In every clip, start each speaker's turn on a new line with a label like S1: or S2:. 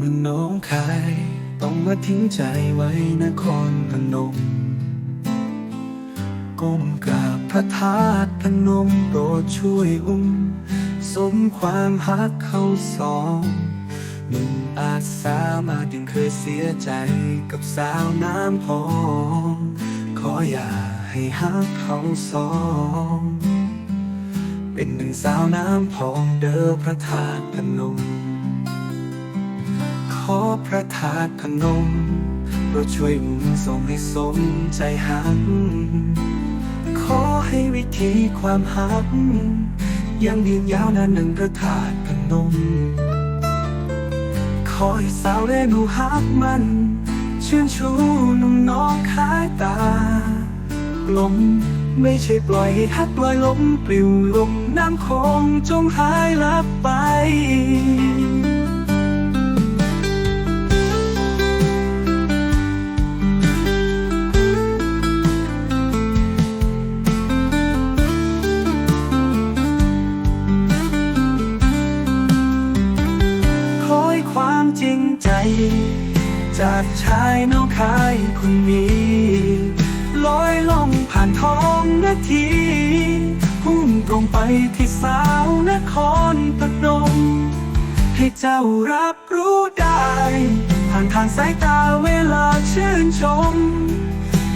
S1: มืองน้องคาย ต้องมาทิ้งใจไว้นครพนม ก้มกราบพระธาตุพนมโปรดช่วยอุ้ม สมความฮักเข้าสองหนุ่มอาสามารถยังเคยเสียใจกับสาวน้ำพองขออย่าให้ฮักเขาสอง เป็นหนึ่งสาวน้ำพองเด้อพระธาตุพนม ขอพระธาตุพนมโปรดช่วยหมุนส่งให้สมใจหัก ขอให้วิธีความหัก ยังยืนยาวนานหนึ่งพระธาตุพนม ขอให้สาวและหนูหักมันเชื่อนชูนุ่มน้องขายตา ลมไม่ใช่ปล่อยให้ฮักลอยลมปลิวลมน้ำคงจงหายลับไป ริงใจ จากชายน้องคายคนนี้ลอยล่องผ่านท้องนาทีพุ่งตรงไปที่สาวนครพนมให้เจ้ารับรู้ได้ ผ่านทางสายตาเวลาชื่นชม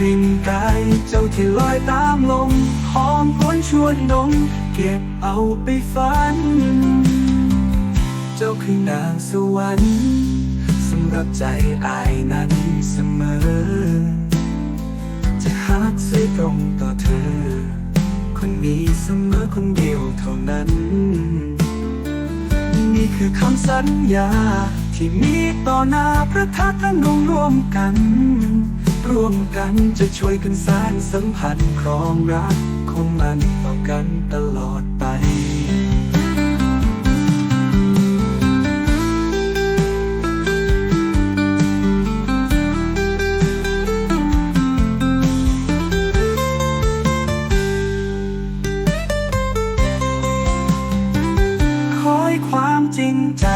S1: ริมกายเจ้าที่ลอยตามลมหอมพ้นชวนดมเก็บเอาไปฝัน จ้าคือนางสวรรค์สำหรับใจอายนั้นเสมอ จะหักซื่อตรงต่อเธอ คนนี้เสมอคนเดียวเท่านั้น นี่คือคำสัญญา ที่มีต่อหน้าพระธาตุนมร่วมกัน ร่วมกันจะช่วยกันสร้างสัมพันธ์ครองรักของมั ใจ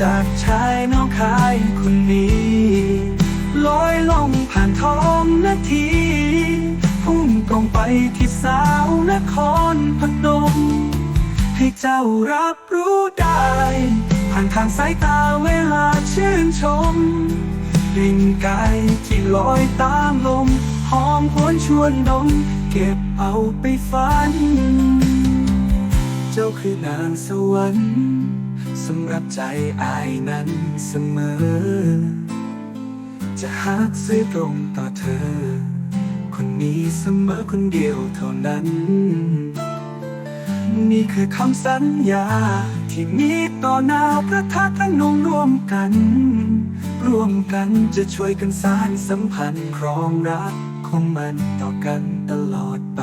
S1: จากชายน้องคายคนนี้ลอยล่องผ่านท้องนาทีพุ่งตรงไปที่สาวนครพนม ให้เจ้ารับรู้ได้ ผ่านทางสายตาเวลาชื่นชมริมกายที่ลอยตามลม หอมหวนชวนดม เก็บเอาไปฝัน เจ้าคือนางสวรรค์ สำหรับใจอายนั้นเสมอ จะหักซื่อตรงต่อเธอ คนนี้เสมอคนเดียวเท่านั้น นี่คือคำสัญญา ที่มีต่อหน้าพระธาตุพนมร่วมกัน ร่วมกันจะช่วยกันสร้างสัมพันธ์ครองรักของมันต่อกันตลอดไป